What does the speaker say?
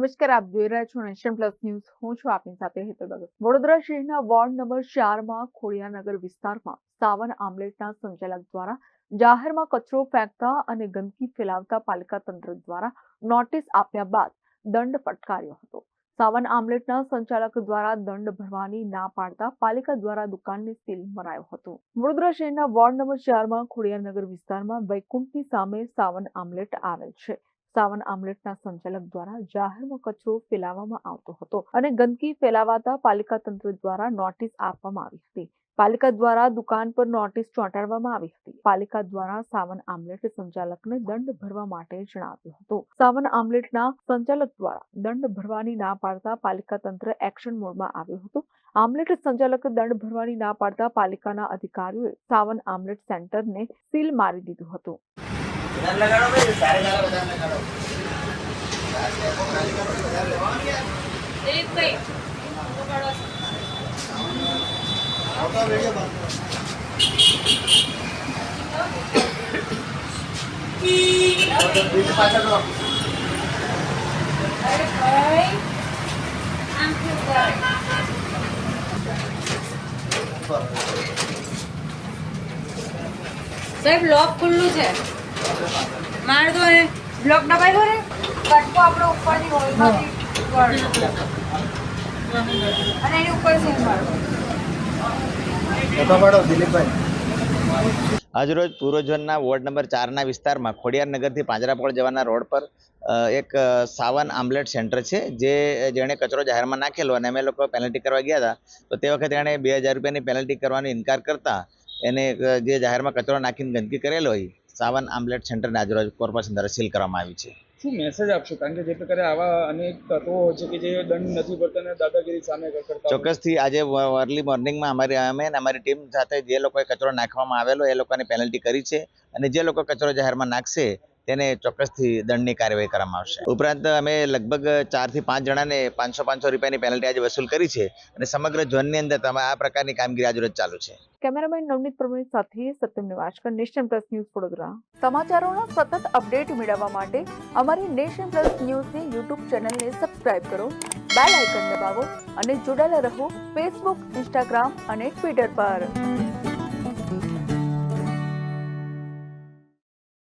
નમસ્કાર, આપ જોઈ રહ્યા છો નેશન પ્લસ ન્યૂઝ. હું છું આપની સાથે હેતલ ભગત. વડોદરા શહેરના વોર્ડ નંબર ચારમાં, ખોડિયાનગર વિસ્તારમાં સાવન આમલેટના સંચાલક દ્વારા જાહેરમાં કચરો ફેંકતા અને ગંદકી ફેલાવતા પાલિકા તંત્ર દ્વારા નોટિસ આપ્યા બાદ દંડ ફટકાર્યો હતો. સાવન આમલેટના સંચાલક દ્વારા દંડ ભરવાની ના પાડતા પાલિકા દ્વારા દુકાનને સીલ મરાયો હતો. વડોદરા શહેરના વોર્ડ નંબર ચારમાં, ખોડિયાનગર વિસ્તારમાં વૈકુંઠની સામે સાવન આમલેટ આવેલ છે. સાવન આમલેટના સંચાલક દ્વારા જાહેરમાં કચરો ફેલાવવામાં આવતો હતો અને ગંદકી ફેલાવાતા પાલિકા તંત્ર દ્વારા નોટિસ આપવામાં આવી હતી. પાલિકા દ્વારા દુકાન પર નોટિસ ચોંટાડવામાં આવી હતી. પાલિકા દ્વારા સાવન આમલેટ સંચાલકને દંડ ભરવા માટે જણાવ્યું હતું. સાવન આમલેટના સંચાલક દ્વારા દંડ ભરવાની ના પાડતા પાલિકા તંત્ર એક્શન મોડમાં આવ્યું હતું. આમલેટ સંચાલક દંડ ભરવાની ના પાડતા પાલિકાના અધિકારીઓએ સાવન આમલેટ સેન્ટરને સીલ મારી દીધું હતું. સાહેબ લોક ખુલ્લું છે. માર તો એ બ્લોક દબાવ્યો ને કટકો આપણો ઉપરથી હોય અને એની ઉપર સીલ પાડો. દિલીપભાઈ. આજરોજ પૂર્વજોનના વોર્ડ નંબર ચારના વિસ્તારમાં ખોડિયારનગરથી પાંજરાપોળ જવાના રોડ પર એક સાવન આમલેટ સેન્ટર છે જે જેણે કચરો જાહેરમાં નાખેલો અને અમે લોકો પેનલ્ટી કરવા ગયા હતા. તો તે વખતે એણે બે હજાર રૂપિયાની પેનલ્ટી કરવાનો ઇનકાર કરતા એને જે જાહેરમાં કચરો નાખીને ગંદકી કરેલો હોય સાવન આમલેટ સેન્ટરને આજરોજ કોર્પોરેશન દ્વારા સીલ કરવામાં આવી છે. શું મેસેજ આપશો? કારણ કે જે પ્રકારે આવા અનેક તત્વો છે કે જે દંડ નથી ભરતા અને દાદાગીરી સામે કરતા ચોક્કસથી આજે અર્લી મોર્નિંગમાં અમારી અમે અને અમારી ટીમ સાથે જે લોકોએ કચરો નાખવામાં આવેલો એ લોકોને પેનલ્ટી કરી છે અને જે લોકો કચરો જાહેરમાં નાખશે તેને ચોક્કસથી દંડની કાર્યવાહી કરવામાં આવશે. ઉપરાંત અમે લગભગ ચારથી પાંચ જણાને પાંચસો પાંચસો રૂપિયાની પેનલ્ટી આજે વસૂલ કરી છે અને સમગ્ર ઝોનની અંદર તમે આ પ્રકારની કામગીરી આજરોજ ચાલુ છે. કેમેરામેન નવનીત પ્રવીણ સાથે Satyam Niwaskar, nation plus news Vadodara. સમાચારોનો સતત અપડેટ મેળવવા માટે અમારી નેશન પ્લસ ન્યૂઝની યુટ્યુબ ચેનલને સબસ્ક્રાઇબ કરો, બેલ આઇકન દબાવો અને જોડાયેલા રહો ફેસબુક, ઇન્સ્ટાગ્રામ અને ટ્વિટર પર.